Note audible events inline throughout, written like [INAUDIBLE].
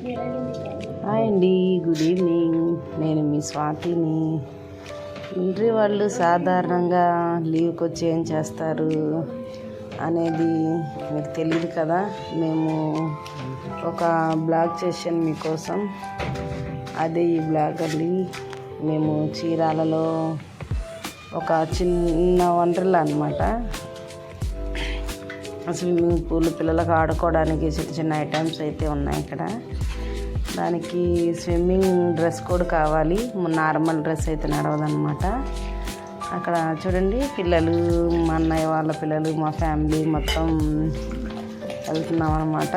Hi అండి good evening. నేను మీ స్వాతిని. Entry వాళ్ళు సాధారణంగా లీవ్కి వచ్చి ఏం చేస్తారు అనేది మీకు తెలియదు కదా. మేము ఒక బ్లాగ్ చేసాను మీకోసం అదే ఈ బ్లాగ్ అండి. మేము చీరాలలో ఒక చిన్న వండర్లా అనమాట స్విమ్మింగ్ పూల్ పిల్లలకు ఆడుకోవడానికి చిన్న చిన్న ఐటమ్స్ అయితే ఉన్నాయి ఇక్కడ. దానికి స్విమ్మింగ్ డ్రెస్ కూడా కావాలి. నార్మల్ డ్రెస్ అయితే నడవదన్నమాట. అక్కడ చూడండి పిల్లలు మా అన్నయ్య వాళ్ళ పిల్లలు మా ఫ్యామిలీ మొత్తం వెళ్తున్నాం అనమాట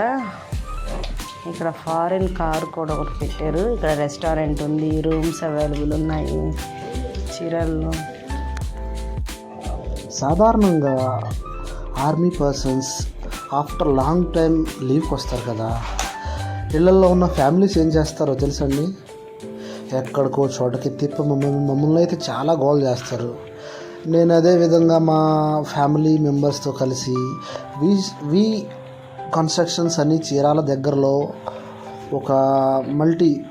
ఇక్కడ ఫారిన్ కార్ కూడా ఒకటి పెట్టారు. ఇక్కడ రెస్టారెంట్ ఉంది రూమ్స్ అవైలబుల్ ఉన్నాయి చీరల్లో సాధారణంగా army persons after long time లీవ్కి వస్తారు కదా. ఇళ్ళలో ఉన్న ఫ్యామిలీస్ ఏం చేస్తారో తెలుసండి? ఎక్కడికో చోటకి తిప్పి మమ్మల్ని మమ్మల్ని అయితే చాలా గోల్ చేస్తారు. నేను అదే విధంగా మా ఫ్యామిలీ మెంబర్స్తో కలిసి వి వి కన్స్ట్రక్షన్స్ అని చీరాల దగ్గరలో ఒక మల్టీ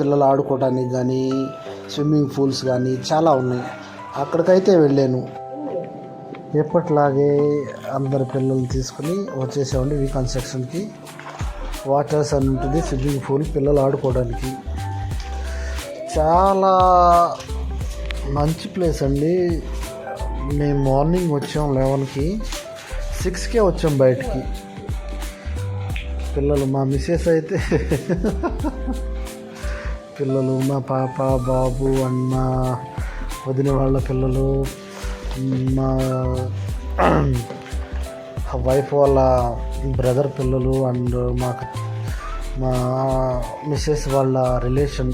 పిల్లలు ఆడుకోవడానికి కానీ స్విమ్మింగ్ పూల్స్ కానీ చాలా ఉన్నాయి. అక్కడికైతే వెళ్ళాను. ఎప్పట్లాగే అందరి పిల్లల్ని తీసుకుని వచ్చేసామండి వి కన్స్ట్రక్షన్కి. వాటర్స్ అని ఉంటుంది స్విమ్మింగ్ పూల్ పిల్లలు ఆడుకోవడానికి. చాలా మంచి ప్లేస్ అండి. మేము మార్నింగ్ వచ్చాం లెవెన్కి సిక్స్కే వచ్చాం బయటికి. పిల్లలు మా మిస్సెస్ అయితే [LAUGHS] పిల్లలు మా పాప బాబు అన్న వదిన వాళ్ళ పిల్లలు మా [CLEARS THROAT] వైఫ్ వాళ్ళ బ్రదర్ పిల్లలు అండ్ మాకు మా మిస్సెస్ వాళ్ళ రిలేషన్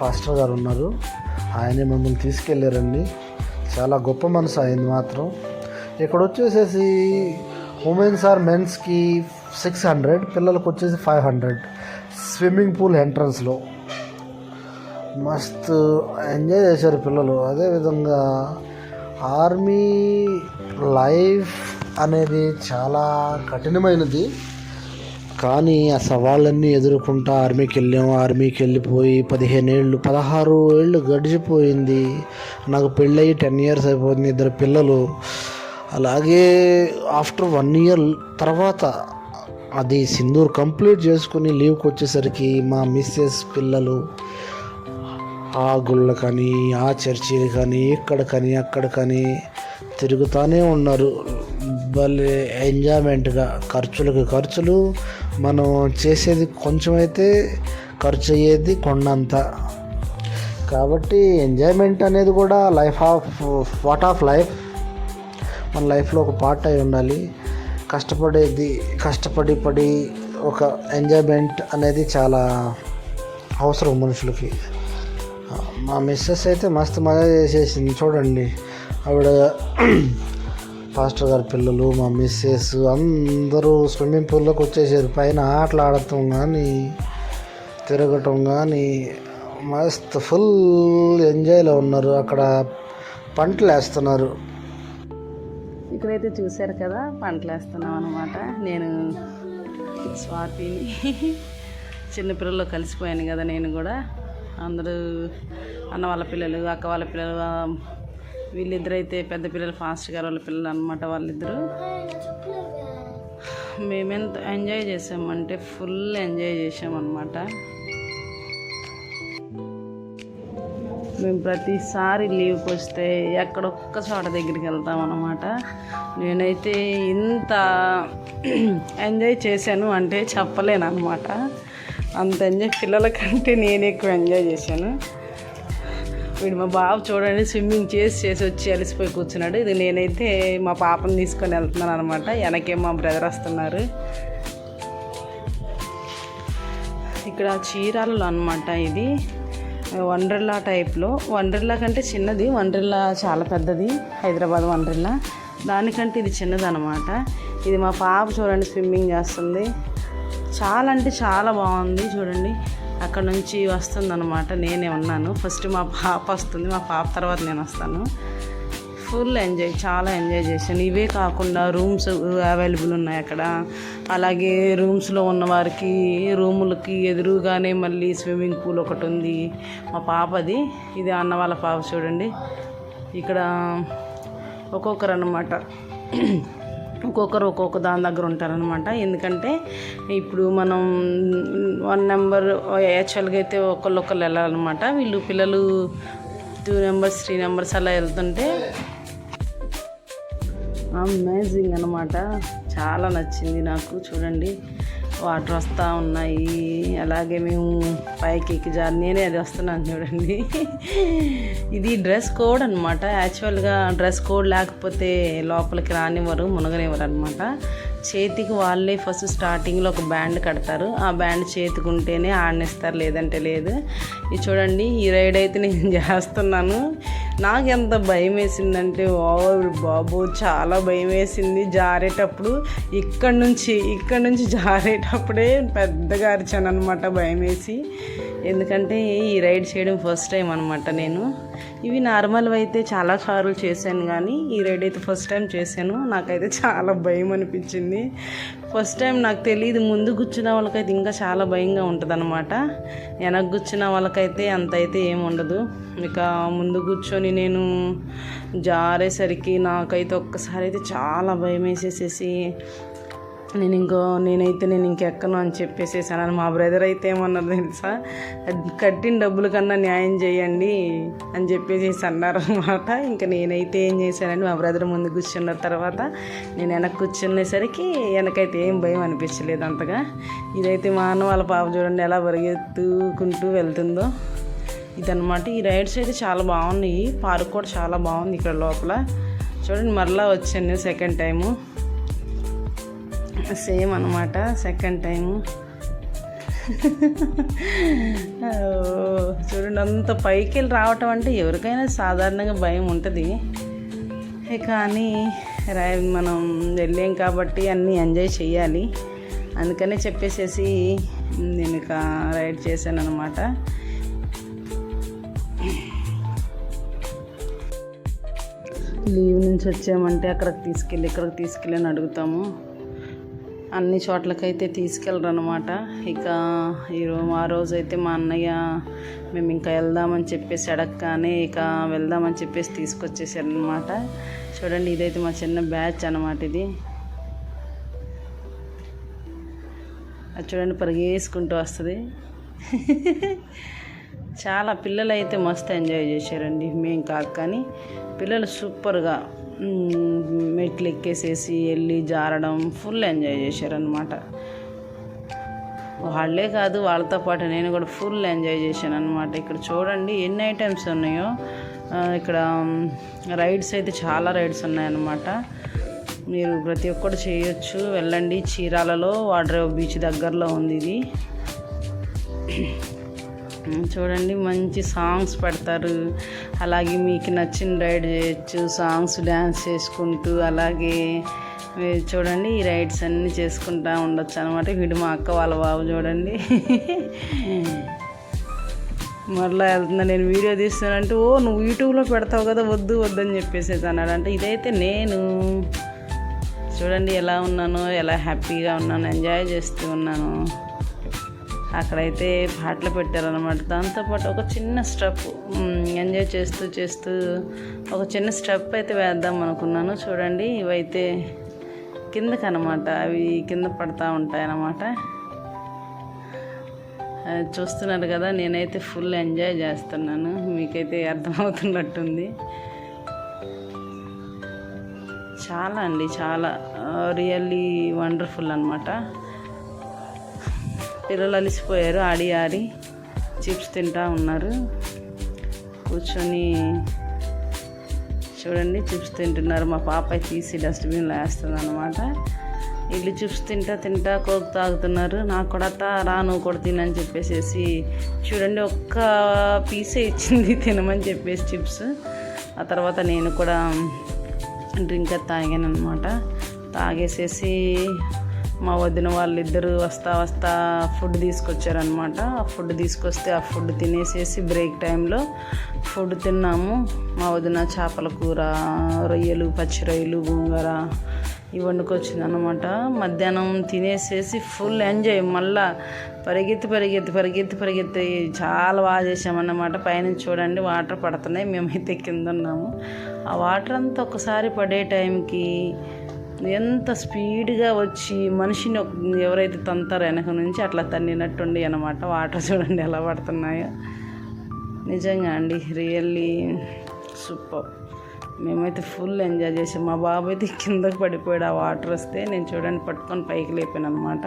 పాస్టర్ గారు ఉన్నారు. ఆయనే మమ్మల్ని తీసుకెళ్ళారండి చాలా గొప్ప మనసు అయింది మాత్రం. ఇక్కడ వచ్చేసేసి ఉమెన్స్ ఆర్ మెన్స్కి సిక్స్ హండ్రెడ్ పిల్లలకు వచ్చేసి ఫైవ్ హండ్రెడ్ స్విమ్మింగ్ పూల్ ఎంట్రన్స్లో మస్తు ఎంజాయ్ చేశారు పిల్లలు. అదేవిధంగా ఆర్మీ లైఫ్ అనేది చాలా కఠినమైనది. కానీ ఆ సవాళ్ళన్నీ ఎదుర్కొంటా ఆర్మీకి వెళ్ళాము ఆర్మీకి వెళ్ళిపోయి పదిహేను ఏళ్ళు పదహారు ఏళ్ళు గడిచిపోయింది. నాకు పెళ్ళయి టెన్ ఇయర్స్ అయిపోయింది ఇద్దరు పిల్లలు. అలాగే ఆఫ్టర్ వన్ ఇయర్ తర్వాత అది సింధూర్ కంప్లీట్ చేసుకుని లీవ్కి వచ్చేసరికి మా మిస్సెస్ పిల్లలు ఆ గుళ్ళ కానీ ఆ చర్చిలు కానీ ఇక్కడ కానీ అక్కడ కానీ తిరుగుతూనే ఉన్నారు. భలే ఎంజాయ్మెంట్గా ఖర్చులకు ఖర్చులు మనం చేసేది కొంచెం అయితే ఖర్చు అయ్యేది కొండంత కాబట్టి ఎంజాయ్మెంట్ అనేది కూడా life of part of life. మన లైఫ్లో ఒక పార్ట్ అయి ఉండాలి. కష్టపడేది కష్టపడి పడి ఒక ఎంజాయ్మెంట్ అనేది చాలా అవసరం మనుషులకి. మా మిస్సెస్ అయితే మస్తు మజా చేసేసింది. చూడండి. ఆవిడ పాస్టర్ గారి పిల్లలు మా మిస్సెస్ అందరూ స్విమ్మింగ్ పూల్లోకి వచ్చేసారు. పైన ఆటలు ఆడటం కానీ తిరగటం కానీ మస్తు ఫుల్ ఎంజాయ్లో ఉన్నారు. అక్కడ పంటలు వేస్తున్నారు. ఇక్కడైతే చూశారు కదా పంటలు వేస్తున్నాం అనమాట నేను స్వాతిని [LAUGHS] చిన్నపిల్లల్లో కలిసిపోయాను కదా నేను కూడా. అందరూ అన్న వాళ్ళ పిల్లలు అక్క వాళ్ళ పిల్లలు వీళ్ళిద్దరైతే వీళ్ళిద్దరు అయితే పెద్ద పిల్లలు ఫాస్ట్ గారు వాళ్ళ పిల్లలు అనమాట వాళ్ళిద్దరు. మేమెంత ఎంజాయ్ చేసామంటే ఫుల్ ఎంజాయ్ చేసామన్నమాట మేము ప్రతిసారి లీవ్కి వస్తే ఎక్కడొక్క చోట దగ్గరికి వెళ్తాం అన్నమాట. నేనైతే ఇంత [CLEARS THROAT] ఎంజాయ్ చేశాను అంటే చెప్పలేను అనమాట అంత ఎంజాయ్ పిల్లల కంటే నేను ఎక్కువ ఎంజాయ్ చేశాను. వీడు మా బాబు చూడండి స్విమ్మింగ్ చేసి చేసి వచ్చి అలసిపోయి కూర్చున్నాడు. ఇది నేనైతే మా పాపను తీసుకొని వెళ్తున్నాను అనమాట వెనకే మా బ్రదర్ వస్తున్నారు. ఇక్కడ చీరాలలో అనమాట ఇది. వండర్లా టైప్లో. వండర్లా కంటే చిన్నది. వండర్లా చాలా పెద్దది. హైదరాబాద్ వండర్లా దానికంటే ఇది చిన్నది అనమాట ఇది మా పాప చూడండి స్విమ్మింగ్ చేస్తుంది. చాలా అంటే చాలా బాగుంది. చూడండి. అక్కడ నుంచి వస్తుంది అనమాట నేనే ఉన్నాను. ఫస్ట్ మా పాప వస్తుంది. మా పాప తర్వాత నేను వస్తాను. ఫుల్ ఎంజాయ్ చాలా ఎంజాయ్ చేశాను. ఇవే కాకుండా రూమ్స్ అవైలబుల్ ఉన్నాయి అక్కడ. అలాగే రూమ్స్లో ఉన్న వారికి రూములకి ఎదురుగానే మళ్ళీ స్విమ్మింగ్ పూల్ ఒకటి ఉంది. మా పాపది. ఇది అన్న వాళ్ళ పాప చూడండి. ఇక్కడ ఒక్కొక్కరు అన్నమాట ఒక్కొక్కరు ఒక్కొక్క దాని దగ్గర ఉంటారనమాట ఎందుకంటే ఇప్పుడు మనం వన్ నెంబర్ యాక్చువల్గా అయితే ఒకళ్ళు ఒకళ్ళు వెళ్ళాలన్నమాట. వీళ్ళు పిల్లలు టూ నెంబర్స్ త్రీ నెంబర్స్ అలా వెళ్తుంటే అమేజింగ్ అనమాట చాలా నచ్చింది నాకు. చూడండి. వాటర్ వస్తూ ఉన్నాయి. అలాగే మేము పైకి ఎక్కి జారి నేనే అది వస్తున్నాను చూడండి. ఇది డ్రెస్ కోడ్ అనమాట యాక్చువల్గా డ్రెస్ కోడ్ లేకపోతే లోపలికి రానివ్వరు మునగనివ్వరు అనమాట చేతికి వాళ్ళే ఫస్ట్ స్టార్టింగ్లో ఒక బ్యాండ్ కడతారు. ఆ బ్యాండ్ చేతికి ఉంటేనే ఆడనిస్తారు లేదంటే లేదు. ఇది చూడండి ఈ రైడ్ అయితే నేను [LAUGHS] చేస్తున్నాను. నాకు ఎంత భయం వేసిందంటే ఓ బాబు చాలా భయం వేసింది జారేటప్పుడు. ఇక్కడ నుంచి ఇక్కడ నుంచి జారేటప్పుడే పెద్దగా అరిచాను అనమాట భయం వేసి ఎందుకంటే ఈ రైడ్ చేయడం ఫస్ట్ టైం అనమాట నేను. ఇవి నార్మల్ అయితే చాలా సార్లు చేశాను కానీ ఈ రైడ్ అయితే ఫస్ట్ టైం చేశాను. నాకైతే చాలా భయం అనిపించింది ఫస్ట్ టైం నాకు తెలియదు ముందు కూర్చున్న వాళ్ళకైతే ఇంకా చాలా భయంగా ఉంటుంది అనమాట వెనక కూర్చున్న వాళ్ళకైతే అంత అయితే ఏముండదు ఉండదు. ఇక ముందు కూర్చొని నేను జారేసరికి నాకైతే ఒక్కసారి అయితే చాలా భయం వేసేసేసి నేను ఇంకో నేనైతే నేను ఇంకెక్కను అని చెప్పేసేసాను. అని మా బ్రదర్ అయితే ఏమన్నారు తెలుసా? కట్టిన డబ్బుల కన్నా న్యాయం చేయండి అని చెప్పేసి అన్నారు అనమాట ఇంకా నేనైతే ఏం చేశానండి మా బ్రదర్ ముందు కూర్చున్న తర్వాత నేను వెనక్కి కూర్చునేసరికి వెనకైతే ఏం భయం అనిపించలేదు అంతగా. ఇదైతే మా అన్న వాళ్ళ పాప చూడండి ఎలా పరిగెత్తుకుంటూ వెళ్తుందో. ఇదనమాట ఈ రైడ్స్ అయితే చాలా బాగున్నాయి. పార్క్ కూడా చాలా బాగుంది ఇక్కడ లోపల. చూడండి మరలా వచ్చాను సెకండ్ టైము సేమ్ అనమాట సెకండ్ టైం చూడండి అంత పైకి వెళ్ళి రావటం అంటే ఎవరికైనా సాధారణంగా భయం ఉంటుంది. కానీ రై మనం వెళ్ళాం కాబట్టి అన్నీ ఎంజాయ్ చేయాలి. అందుకనే చెప్పేసేసి నేను ఇక రైడ్ చేశాను అనమాట లీవ్ నుంచి వచ్చామంటే అక్కడికి తీసుకెళ్ళి ఇక్కడికి తీసుకెళ్ళి అని అడుగుతాము. అన్ని చోట్లకైతే తీసుకెళ్ళరు అనమాట ఇక ఈరోజు ఆ రోజు అయితే మా అన్నయ్య మేము ఇంకా వెళ్దామని చెప్పేసి అడగగానే ఇక వెళ్దామని చెప్పేసి తీసుకొచ్చేసారు అనమాట చూడండి ఇదైతే మా చిన్న బ్యాచ్ అనమాట ఇది. అది చూడండి పరిగేసుకుంటూ వస్తుంది. చాలా పిల్లలు అయితే మస్తు ఎంజాయ్ చేశారండి. మేము కాదు కానీ పిల్లలు సూపర్గా మెట్లు ఎక్కేసేసి వెళ్ళి జారడం ఫుల్ ఎంజాయ్ చేశారనమాట వాళ్ళే కాదు వాళ్ళతో పాటు నేను కూడా ఫుల్ ఎంజాయ్ చేశాను అనమాట ఇక్కడ చూడండి ఎన్ని ఐటమ్స్ ఉన్నాయో. ఇక్కడ రైడ్స్ అయితే చాలా రైడ్స్ ఉన్నాయన్నమాట. మీరు ప్రతి ఒక్కటి చేయొచ్చు. వెళ్ళండి చీరాలలో వాటర్ బీచ్ దగ్గరలో ఉంది ఇది. చూడండి మంచి సాంగ్స్ పెడతారు. అలాగే మీకు నచ్చిన రైడ్ చేయొచ్చు సాంగ్స్ డ్యాన్స్ చేసుకుంటూ అలాగే మీరు చూడండి ఈ రైడ్స్ అన్నీ చేసుకుంటూ ఉండొచ్చు అనమాట వీడు మా అక్క వాళ్ళ బాబు చూడండి. మరలా వెళ్తున్నా నేను వీడియో తీస్తానంటే ఓ నువ్వు యూట్యూబ్లో పెడతావు కదా వద్దు వద్దని చెప్పేసి అన్నాడు. అంటే ఇదైతే నేను చూడండి ఎలా ఉన్నానో ఎలా హ్యాపీగా ఉన్నాను ఎంజాయ్ చేస్తూ ఉన్నాను. అక్కడైతే పాటలు పెట్టారనమాట దాంతోపాటు ఒక చిన్న స్టెప్ ఎంజాయ్ చేస్తూ చేస్తూ ఒక చిన్న స్టెప్ అయితే వేద్దాం అనుకున్నాను. చూడండి ఇవైతే కిందకి అనమాట అవి కింద పడతా ఉంటాయన్నమాట. అది చూస్తున్నారు కదా నేనైతే ఫుల్ ఎంజాయ్ చేస్తున్నాను. మీకైతే అర్థమవుతున్నట్టుంది. చాలా అండి చాలా రియల్లీ వండర్ఫుల్ అనమాట పిల్లలు అలిసిపోయారు ఆడి ఆడి చిప్స్ తింటా ఉన్నారు. కూర్చొని చూడండి చిప్స్ తింటున్నారు. మా పాప తీసి డస్ట్బిన్లో వేస్తుంది అనమాట వీళ్ళు చిప్స్ తింటా తింటా కోక్ తాగుతున్నారు. నాకు కూడా తా రా నువ్వు కూడా తినని చెప్పేసి చూడండి ఒక్క పీసే ఇచ్చింది తినమని చెప్పేసి చిప్స్. ఆ తర్వాత నేను కూడా డ్రింక్ తాగాను అనమాట తాగేసేసి మా వదిన వాళ్ళిద్దరు వస్తా వస్తా ఫుడ్ తీసుకొచ్చారనమాట ఆ ఫుడ్ తీసుకొస్తే ఆ ఫుడ్ తినేసేసి బ్రేక్ టైంలో ఫుడ్ తిన్నాము. మా వదిన చేపల కూర రొయ్యలు పచ్చి రొయ్యలు గోంగూర ఇవి వండుకొచ్చిందనమాట మధ్యాహ్నం తినేసేసి ఫుల్ ఎంజాయ్ మళ్ళా పరిగెత్తి పరిగెత్తి పరిగెత్తి పరిగెత్తి చాలా బాగా చేసామన్నమాట. పైనుంచి చూడండి వాటర్ పడుతున్నాయి. మేమైతే కింద ఉన్నాము. ఆ వాటర్ అంతా ఒకసారి పడే టైంకి ఎంత స్పీడ్గా వచ్చి మనిషిని ఎవరైతే తంతారో వెనక నుంచి అట్లా తన్నినట్టుండి అనమాట వాటర్ చూడండి ఎలా పడుతున్నాయో. నిజంగా అండి రియల్లీ సూపర్. మేమైతే ఫుల్ ఎంజాయ్ చేసాం. మా బాబు అయితే కిందకు పడిపోయాడు. ఆ వాటర్ వస్తే నేను చూడండి పట్టుకొని పైకి లేపాను అనమాట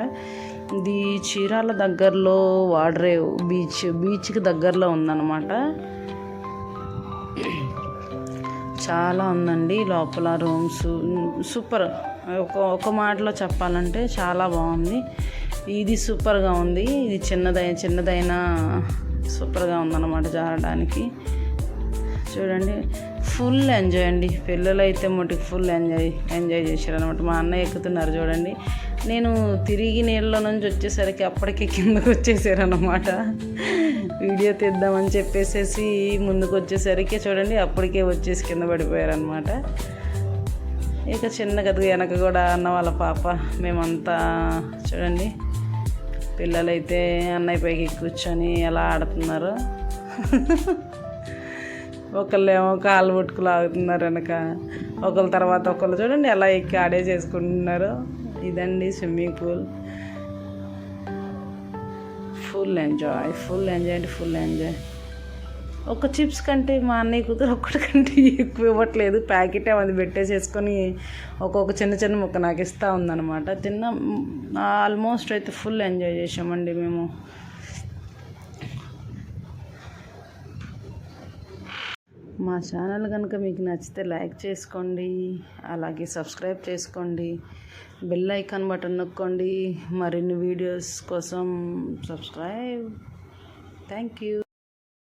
ఇది చీరాల దగ్గరలో వాడరేవు బీచ్ బీచ్కి దగ్గరలో ఉందన్నమాట. చాలా ఉందండి లోపల రూమ్స్. సూపర్. ఒక ఒక మాటలో చెప్పాలంటే చాలా బాగుంది. ఇది సూపర్గా ఉంది. ఇది చిన్నదై చిన్నదైనా సూపర్గా ఉందన్నమాట జారడానికి. చూడండి. ఫుల్ ఎంజాయ్ అండి. పిల్లలు అయితే మటుకు ఫుల్ ఎంజాయ్ ఎంజాయ్ చేశారు అనమాట మా అన్నయ్య ఎక్కుతున్నారు చూడండి. నేను తిరిగి నీళ్ళలో నుంచి వచ్చేసరికి అప్పటికే కిందకు వచ్చేసారు అనమాట వీడియో తీద్దామని చెప్పేసేసి ముందుకు వచ్చేసరికి చూడండి అప్పటికే వచ్చేసి కింద పడిపోయారనమాట ఇక చిన్న కథ వెనక కూడా అన్న వాళ్ళ పాప మేమంతా చూడండి. పిల్లలైతే అన్నయ్య పైకి కూర్చొని ఎలా ఆడుతున్నారు. ఒకళ్ళేమో కాలు పట్టుకు లాగుతున్నారు వెనక. ఒకళ్ళ తర్వాత ఒకళ్ళు చూడండి ఎలా ఎక్కి ఆడే చేసుకుంటున్నారు. ఇదండి swimming pool. Full enjoy full enjoy అంటే ఫుల్ ఎంజాయ్ ఒక చిప్స్ కంటే మా అన్నయ్య కూతురు ఒక్కటి కంటే ఎక్కువ ఇవ్వట్లేదు. ప్యాకెట్ అది పెట్టేసేసుకొని ఒక్కొక్క చిన్న చిన్న ముక్క నాకు ఇస్తూ ఉందన్నమాట. తిన్న ఆల్మోస్ట్ అయితే ఫుల్ ఎంజాయ్ చేసామండి మేము. మా ఛానల్ కనుక మీకు నచ్చితే లైక్ చేసుకోండి అలాగే సబ్స్క్రైబ్ చేసుకోండి బెల్ ఐకాన్ బటన్ నొక్కండి. మరిన్ని వీడియోస్ కోసం సబ్స్క్రైబ్. Thank you.